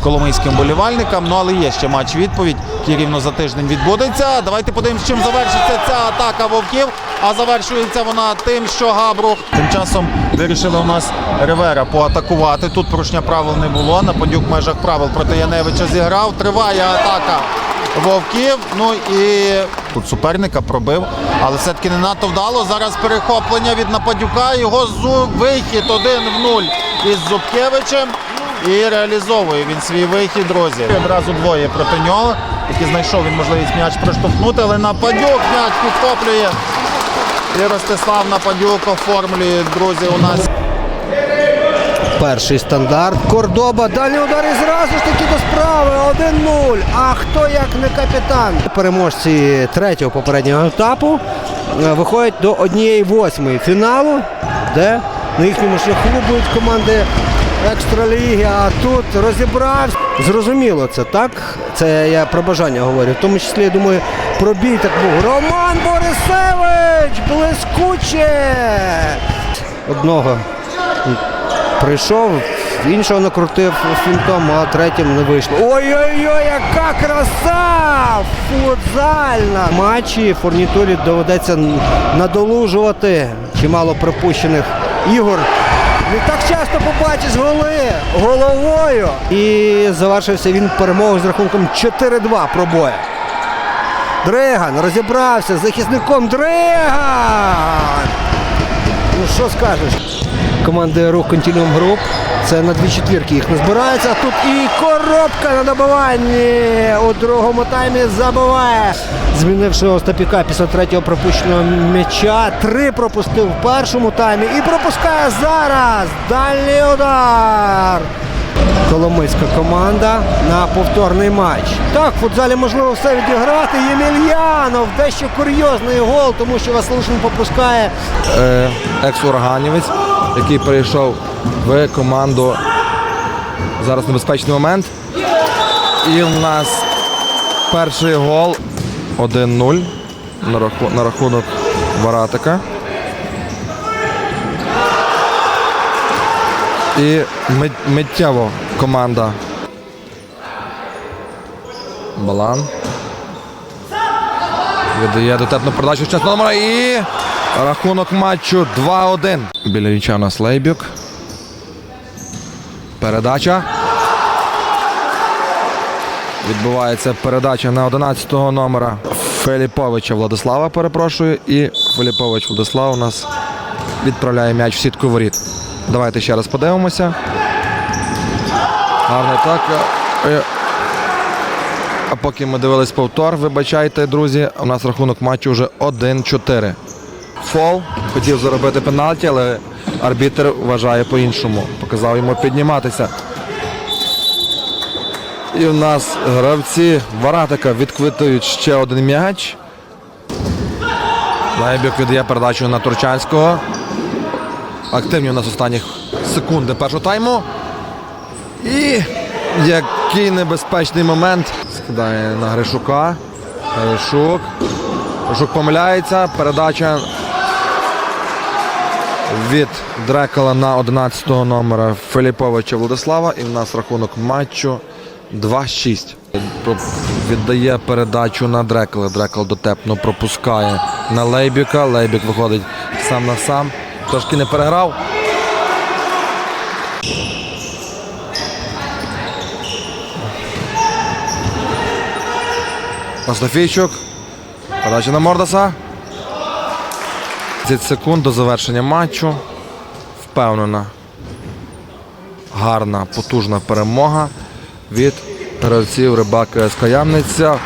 коломийським болівальникам. Ну але є ще матч відповідь, який рівно за тиждень відбудеться. Давайте подивимось, чим завершиться ця атака вовків. А завершується вона тим, що Габрух тим часом вирішили у нас Ривера поатакувати. Тут порушення правил не було. Нападюк в межах правил проти Яневича зіграв. Триває атака вовків. Ну і тут суперника пробив, але все-таки не надто вдало. Зараз перехоплення від нападюка. Його зу... вихід 1 в 0 із Зубкевичем. І реалізовує він свій вихід, друзі. Одразу двоє проти нього. Який знайшов він можливість м'яч проштовхнути, але нападюк м'яч підхоплює. І Ростислав Нападюк оформлює, друзі, у нас. Перший стандарт. Кордоба. Дальній удар і зразу ж таки до справи. 1-0. А хто як не капітан? Переможці третього попереднього етапу е, виходять до однієї восьмої фіналу, де на їхньому шляху будуть команди екстраліги. А тут розібрався. Зрозуміло це, так? Це я про бажання говорю. В тому числі, я думаю, про бій так був. Роман Борисевич! Блискуче! Одного прийшов, іншого накрутив фінтом, а третім не вийшло. Ой-ой-ой, яка краса! Футзальна! Матчі фурнітурі доведеться надолужувати чимало пропущених ігор. Не так часто побачиш голи головою. І завершився він перемогою з рахунком 4-2 пробоя. Дриган розібрався з захисником Дриган! Ну що скажеш? Команди рух Континуум Груп. Це на дві четвірки їх не збирається. Тут і коробка на добиванні у другому таймі забиває. Змінивши Остапіка після третього пропущеного м'яча. Три пропустив в першому таймі і пропускає зараз. Дальній удар. Коломийська команда на повторний матч. Так, в футзалі можливо все відіграти. Ємельянов, дещо курйозний гол, тому що Василишин пропускає е, екс-ураганівець, який перейшов в команду. Зараз небезпечний момент. І в нас перший гол 1-0 на, раху- на рахунок Варатика. І мит- миттєво команда. Балан. Віддає дотепну передачу ще номера і рахунок матчу 2-1. Біля м'яча у нас Лейбюк. Передача. Відбувається передача на 11-го номера Филіповича Владислава, перепрошую. І Филіпович Владислав у нас відправляє м'яч в сітку воріт. Давайте ще раз подивимося. Гарний так. Е, а поки ми дивились повтор, вибачайте, друзі, у нас рахунок матчу вже 1-4. Фол. Хотів заробити пенальті, але арбітр вважає по-іншому. Показав йому підніматися. І у нас гравці Варатика відквитують ще один м'яч. Лайбюк віддає передачу на Турчанського. Активні у нас останні секунди першого тайму. І який небезпечний момент. Скидає на Гришука. Гришук. Гришук помиляється. Передача від Дрекала на 11-го номера Филіповича Владислава. І в нас рахунок матчу 2-6. Віддає передачу на Дрекала. Дрекал дотепно пропускає на Лейбіка. Лейбік виходить сам на сам. Трошки не переграв. Остафійчук. Подача на Мордаса. 10 секунд до завершення матчу. Впевнена. Гарна, потужна перемога від гравців Рибака Ямниця.